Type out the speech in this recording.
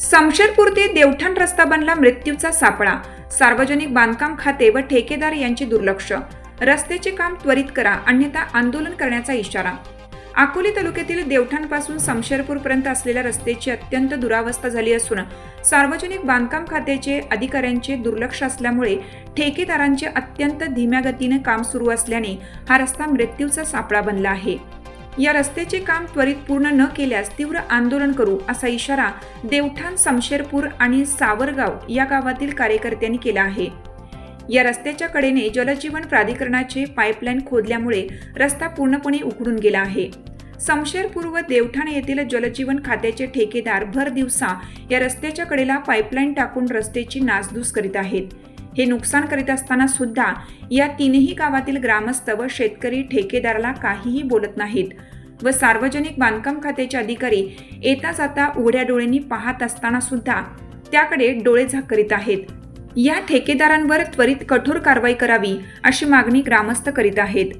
समशेरपूर ते रस्ता बनला मृत्यूचा सापळा. सार्वजनिक बांधकाम खाते व ठेकेदार यांचे दुर्लक्ष. रस्त्याचे काम त्वरित करा अन्यथा आंदोलन करण्याचा इशारा. अकोले तालुक्यातील देवठाणपासून समशेरपूरपर्यंत असलेल्या रस्त्याची अत्यंत दुरावस्था झाली असून सार्वजनिक बांधकाम खात्याचे अधिकाऱ्यांचे दुर्लक्ष असल्यामुळे ठेकेदारांचे अत्यंत धीम्या गतीने काम सुरू असल्याने हा रस्ता मृत्यूचा सापळा बनला आहे. या रस्त्याचे काम त्वरित पूर्ण न केल्यास तीव्र आंदोलन करू असा इशारा देवठाण समशेरपूर आणि सावरगाव या गावातील कार्यकर्त्यांनी केला आहे. या रस्त्याच्या कडेने जलजीवन प्राधिकरणाचे पाईपलाईन खोदल्यामुळे रस्ता पूर्णपणे उघडून गेला आहे. समशेरपूर व देवठाण येथील जलजीवन खात्याचे ठेकेदार भर दिवसा या रस्त्याच्या कडेला पाईपलाईन टाकून रस्त्याची नासधूस करीत आहेत. हे नुकसान करीत असताना सुद्धा या तीनही गावातील ग्रामस्थ व शेतकरी ठेकेदाराला काहीही बोलत नाहीत. व सार्वजनिक बांधकाम खात्याचे अधिकारी येता जाता उघड्या डोळ्यांनी पाहत असताना सुद्धा त्याकडे डोळेझाक करीत आहेत. या ठेकेदारांवर त्वरित कठोर कारवाई करावी अशी मागणी ग्रामस्थ करीत आहेत.